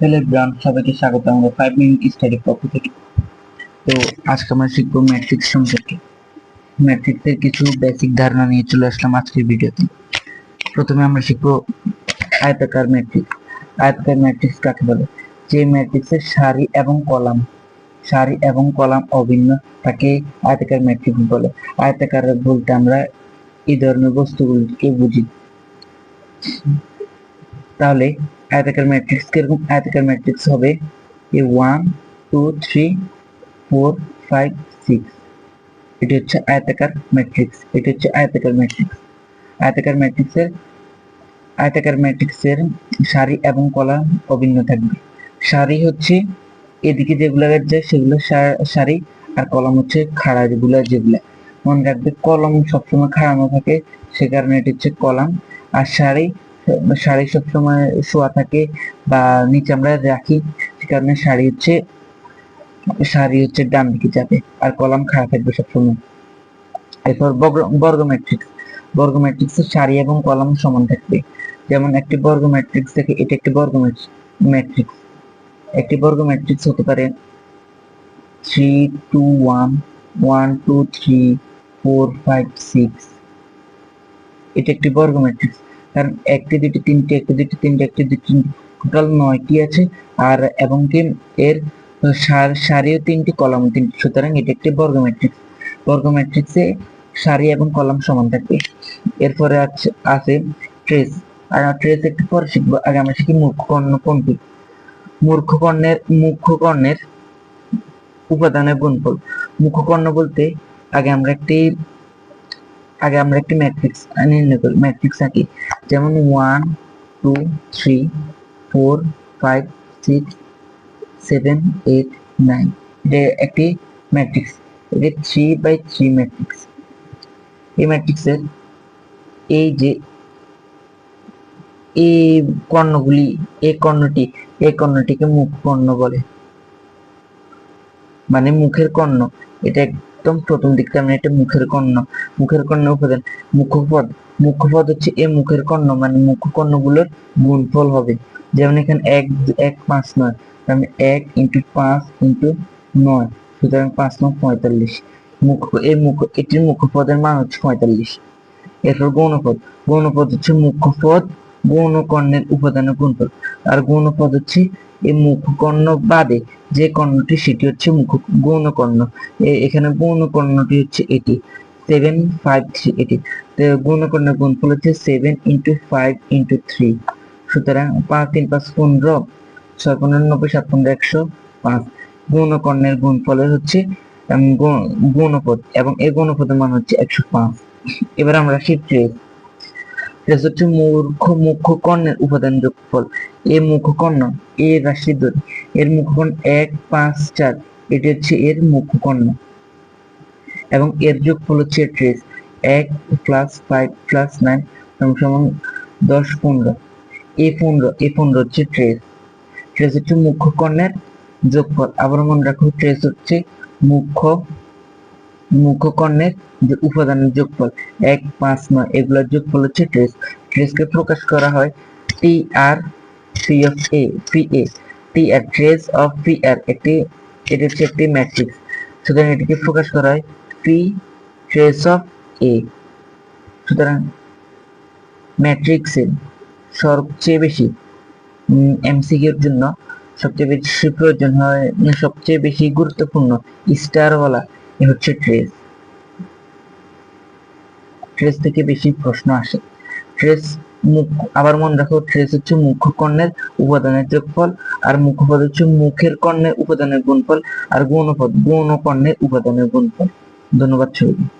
Hello brown সবাইকে স্বাগত আমাদের ফাইভ মিনিট স্টাডির পক্ষ থেকে। তো আজকে আমরা শিখব ম্যাট্রিক্স সম্পর্কে। ম্যাট্রিক্সের কিছু বেসিক ধারণা নিয়ে চলে আসলাম আজকের ভিডিওতে। প্রথমে আমরা শিখব আয়তাকার ম্যাট্রিক্স আয়তাকার ম্যাট্রিক্স কাকে বলে? যে ম্যাট্রিক্সের সারি এবং কলাম, সারি এবং কলাম অভিন্ন তাকে আয়তাকার ম্যাট্রিক্স বলে। আয়তাকার বলতে আমরা এই ধরনের বস্তুগুলিকে বুঝি। তাহলে আয়তাকার ম্যাট্রিক্স কীরকম আয়তাকার ম্যাট্রিক্স হবে? A one two three four five six এটি হচ্ছে আয়তাকার ম্যাট্রিক্স এটি হচ্ছে আয়তাকার ম্যাট্রিক্স আয়তাকার ম্যাট্রিক্সের আয়তাকার ম্যাট্রিক্সের সারি এবং কলাম অভিন্ন থাকবে। সারি হচ্ছে এদিকে যেগুলো যায় সেগুলো সারি আর কলম হচ্ছে খাড়া যেগুলো যেগুলো। মনে রাখবে কলম সবসময় খাড়ানো থাকে, সে কারণে এটি হচ্ছে কলাম। আর সারি শাড়ি সবসময় শোয়া থাকে বা নিচে আমরা রাখি, সে কারণে শাড়ি হচ্ছে শাড়ি হচ্ছে ডান দিকে যাবে আর কলাম খারাপ থাকবে সবসময়। এরপর বর্গ- ম্যাট্রিক্স বর্গ ম্যাট্রিক্সের সারি এবং কলাম সমান থাকবে। যেমন একটি বর্গ ম্যাট্রিক্স থেকে এটা একটি বর্গ ম্যাট্রিক্স একটি বর্গ ম্যাট্রিক্স হতে পারে three two one one two three four five six এটা একটি বর্গ ম্যাট্রিক্স কারণ একটি দুটি তিনটি, একটি দুটি তিনটি, একটি দুটি টোটাল নয়টি আছে। আর এবং কি এর সার সারিও তিনটি কলাম, তিনটি। সুতরাং এটি একটি বর্গ ম্যাট্রিক্স বর্গ ম্যাট্রিক্সে সারি এবং কলাম সমান থাকবে। এরপরে আছে আছে ট্রেস আর ট্রেস একটু পরে শিখব। আগে আমরা শিখি মুখ্য কর্ণ কোনটি? মূর্খ কর্ণের মুখ্য কর্ণের উপাদানের গুণফল। মুখ্য কর্ণ বলতে আগে আমরা একটি আগে আমরা একটি ম্যাট্রিক্স নির্ণয় করি ম্যাট্রিক্স আঁকি। যেমন one two three four five six seven eight nine এটা একটি ম্যাট্রিক্স এটা থ্রি বাই থ্রি ম্যাট্রিক্স এই ম্যাট্রিক্সের এই যে এই কর্ণগুলি, এই কর্ণটি, এই কর্ণটিকে মুখ কর্ণ বলে। মানে মুখের কর্ণ, এটা একদম প্রথম দিকটা মানে এটা মুখের কর্ণ। মুখের কর্ণ উপাদান মুখ্যপদ মুখ্যপদ হচ্ছে এই মুখের কর্ণ মানে মুখ্য কর্ণগুলোর গুণফল হবে। যেমন এখানে এক এক, পাঁচ, নয়। মানে এক ইন্টু পাঁচ ইন্টু নয়। সুতরাং পাঁচ নয় পঁয়তাল্লিশ। মুখ, এই মুখ, এটির মুখ্যপদের মান হচ্ছে পঁয়তাল্লিশ। এরপর গৌণপদ। গৌণপদ হচ্ছে মুখ্যপদ গৌণকর্ণের উপাদানের গুণফল। আর গৌণপদ হচ্ছে এই মুখকর্ণ বাদে যে কর্ণটি সেটি হচ্ছে মুখ গৌণকর্ণ। এ- এখানে গৌণকর্ণটি হচ্ছে এটি সেভেন ফাইভ থ্রি এটি। তো গৌণকর্ণের গুণফল হচ্ছে seven into five into three সুতরাং পাঁচ, তিন, পাঁচ, পনেরো, ছয়, পনেরো, নব্বই, সাত, পনেরো, একশো পাঁচ। গৌণকর্ণের গুণফলের হচ্ছে গৌণপদ এবং এই গৌণপদের মান হচ্ছে একশো পাঁচ। এবার আমরা ট্রেস ট্রেস হচ্ছে মূর্খ মুখ্য কর্ণের উপাদান যোগফল। এ মুখকর্ণ এ রাশি ধরি এর মুখকর্ণ এক, পাঁচ, চার। এটি হচ্ছে এর মুখকর্ণ এবং এর যোগফল হচ্ছে ট্রেস এক প্লাস ফাইভ প্লাস নাইন সমান দশ পনেরো। এ পনেরো এ পনেরো হচ্ছে ট্রেস ট্রেস হচ্ছে মুখ্য কর্ণের যোগফল। আবার মনে রাখো ট্রেস হচ্ছে মুখ্য মুখ্য কর্ণের যে উপাদানের যোগফল, এক, পাঁচ, নয়, এগুলোর যোগফল হচ্ছে ট্রেস ট্রেসকে প্রকাশ করা হয় T R C of A P A T R trace of P আর একটি, এটি হচ্ছে একটি ম্যাট্রিক্স সুতরাং এটিকে প্রকাশ করা হয় পি ট্রেস অফ এ সুতরাং ম্যাট্রিক্সের সবচেয়ে বেশি এমসিকিউর জন্য সবচেয়ে বেশি প্রয়োজন হয় সবচেয়ে বেশি গুরুত্বপূর্ণ স্টারওয়ালা হচ্ছে ট্রেস। ট্রেস থেকে বেশি প্রশ্ন আসে। ট্রেস মুখ, আবার মনে রাখো ট্রেস হচ্ছে মুখ্য কর্ণের উপাদানের যোগফল, আর মুখ্যপদ হচ্ছে মুখের কর্ণের উপাদানের গুণফল, আর গৌণপদ গৌণ কর্ণের উপাদানের গুণফল। ধন্যবাদ সবাইকে।